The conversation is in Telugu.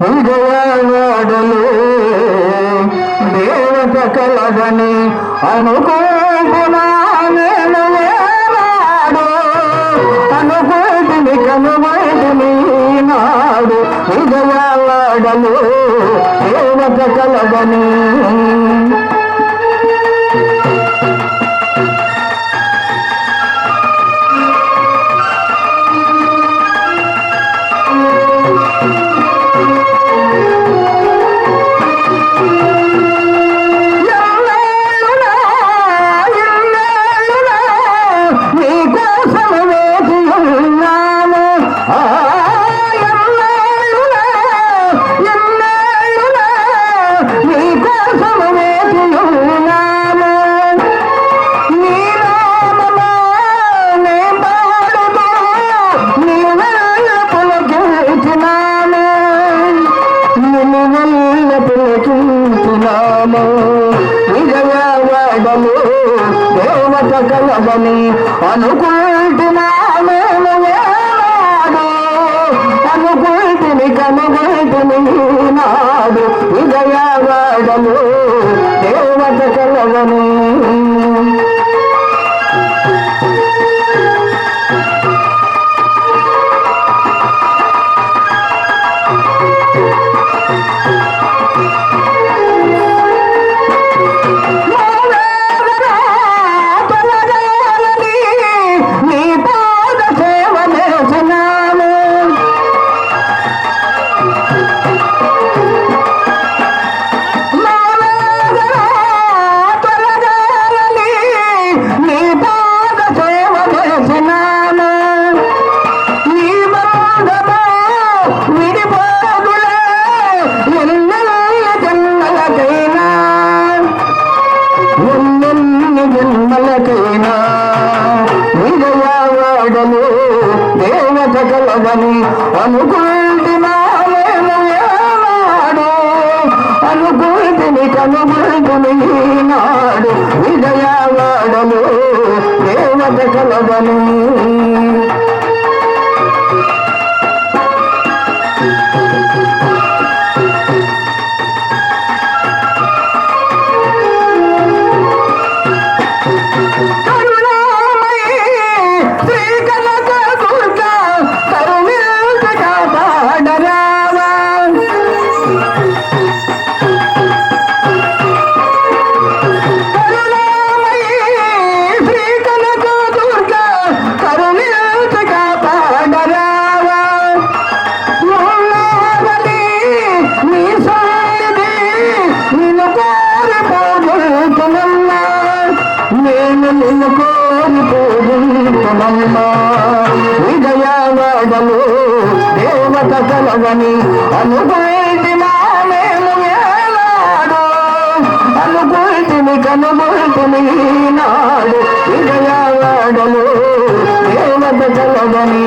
విజయవాడలో దేవత కలగని అనుకుంటున్నా నేను ఏనాడు అనుకుంటుని కనుగొంటుని నాడు విజయవాడలో దేవత కలగని వల్ల పిలిచించున్నాము విజయవాడలు దేవత కలవని అనుకుంటున్నాము అనుకుంటుని కనుగొంటుని నా నీ జన్మలకైనా విజయవాడలు దేవత కలగని అనుకుంటున్నాడు అనుకుంటుని కనుగొంటుని నాడు విజయవాడలు దేవత కలగని నిన్ను కోరి పోగొడుతున్నా విజయవాడలు దేవత కలగని అనుకుంటి మేము ఏనాడు అనుకుంటిని కనుగొంటిని నాడు విజయవాడలు దేవత కలవని